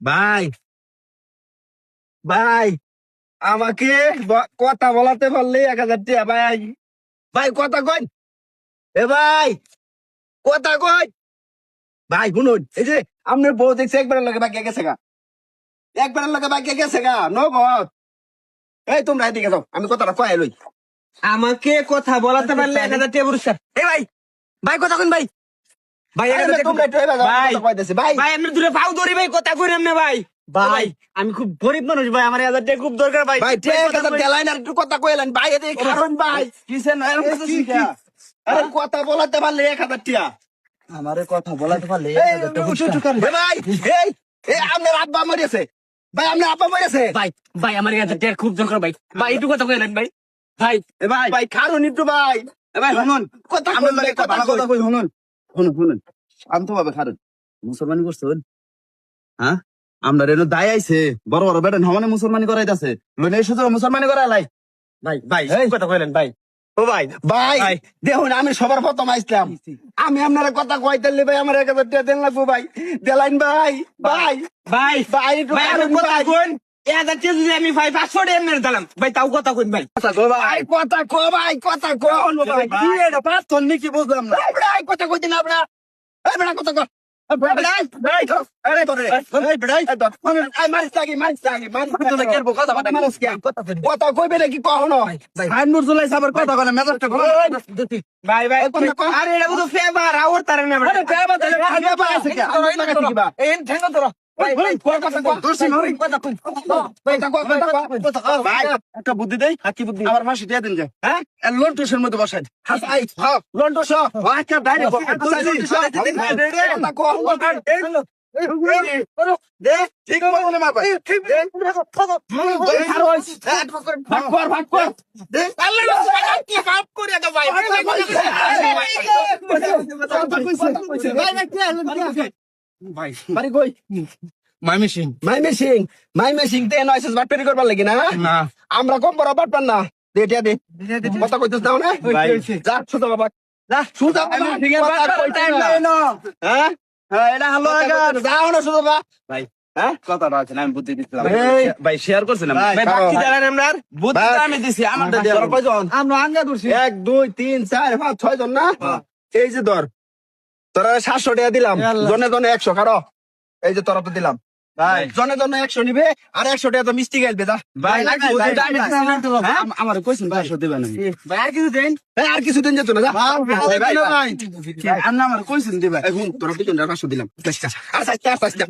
ভাই ভাই আমাকে কথা বলাতে পারলে এক হাজার টাকা ভাই। ভাই কথা কই? এ ভাই কথা কই? ভাই শুনুন এই যে আপনার বউ দেখছে একবারের লগে বাকি গেছে গা। একবারের লগে বাকি গেছে গা নগদ। এই তোমরা এদিকে যাও আমি কথাটা কয়ে লই। আমাকে কথা বলাতে পারলে এক হাজার টাকা পুরস্কার। এ ভাই ভাই কথা কোন ভাই। ভাই টাকা ভাই। কথা কইতেছি, ভাই। ভাই আপনি দূরে পাও ধরি ভাই কথা কই না ভাই। ভাই। আমি খুব গরিব মানুষ ভাই আমার হাজার টাকা খুব দরকার ভাই। ভাই ঠিক কথা আছে দেলাইন আর একটু কথা কইলেন ভাই এদিকে কারণ ভাই। কিসের না এরকম কথা শিখা? আরে কথা বলাতে পারলে এক হাজার টাকা আমারে কথা বলাতে পারলে এই, উঠু, উঠু কর। এ ভাই এই এই আপনার আব্বা মরেছে। ভাই আপনার আব্বা মরেছে। ভাই ভাই আমার হাজার টাকা খুব দরকার ভাই। ভাই একটু কথা কইলেন ভাই। ভাই ভাই ভাই কারণ একটু ভাই। ভাই শুনুন। কথা আমরা একটা ভালো কথা কই শুনুন। শুনুন শুনুন। আমি তো ভাবে খারুন মুসলমানি করছেন হ্যাঁ? আমরা রেনো দায় আইছে। বড় বড় বেটেন হমানে মুসলমানি করাইতাছে। লইনে এসে তো মুসলমানি করাইলাই ভাই ভাই এই। কথা কইলেন ভাই। ও ভাই ভাই। দেখুন আমি সবার প্রথম আসলাম আমি আপনারা কথা কইতেলি ভাই আমার এক হাজার টাকা দেন লাগবো ভাই। দেলাইন ভাই ভাই ভাই। ভাই ভাই হাজার যদি আমি ভাই পাঁচশো টাকা এমনি দিলাম ভাই তাও কথা কইন ভাই ভাই কথা কো ভাই কথা কো ভাই কি এটা পাঁচজন নাকি বুঝলাম না এই কথা কইতে না আপনারা এই বেড়া কথা কো কথা একটা বুদ্ধি দেই কি বুদ্ধি আমার ফাঁসি দিয়ে দিন যায় হ্যাঁ লোন টুসের মধ্যে বসাই হ্যাঁ। আচ্ছা আচ্ছা, কো। দে ঠিক ভাই। বাড়ি কই? মামি সিং মাইমে সিং মাইমে সিং তে নয় বাট পেরি করবার লাগি না? না। আমরা কম বড় বাট পান না। দে এটা দে। কথা কইতেছ দাও না যা সুদা বাবা। যা। বাবা ঠিক আছে, বাট। নাই না। হ্যাঁ? হ্যাঁ এটা হলো আগার যাও না সুদা বাবা। ভাই হ্যাঁ? কথাটা আছে না আমি বুদ্ধি দিচ্ছিলাম এই। ভাই শেয়ার করছিলাম। ভাই, ভাই বাকি দেন আমরা বুদ্ধি আমি দিছি আমারটা তোরা দেন কয়জন? আমরা আঙ্গা দূরছি এক দুই তিন চার পাঁচ ছয় জন না এই যে ধর তোরা সাতশো টাকা দিলাম জনে জনে একশো কারও এই যে তোরা তো দিলাম ভাই জনে জনে একশো নিবে আর একশো টাকা তো মিষ্টি গাইবে যা ভাই ভাই, ভাই, ভাই, ভাই, হ্যাঁ? আম- আমার কইছেন ভাই সত্যি বানাই ভাই আর কিছু দেন আর কিছু দিন যেত না যা ভাই, ভাই, ভাই। আর না আমার কইছেন তোরা দুজন পাঁচশো দিলাম আচ্ছা আচ্ছা আচ্ছা আচ্ছা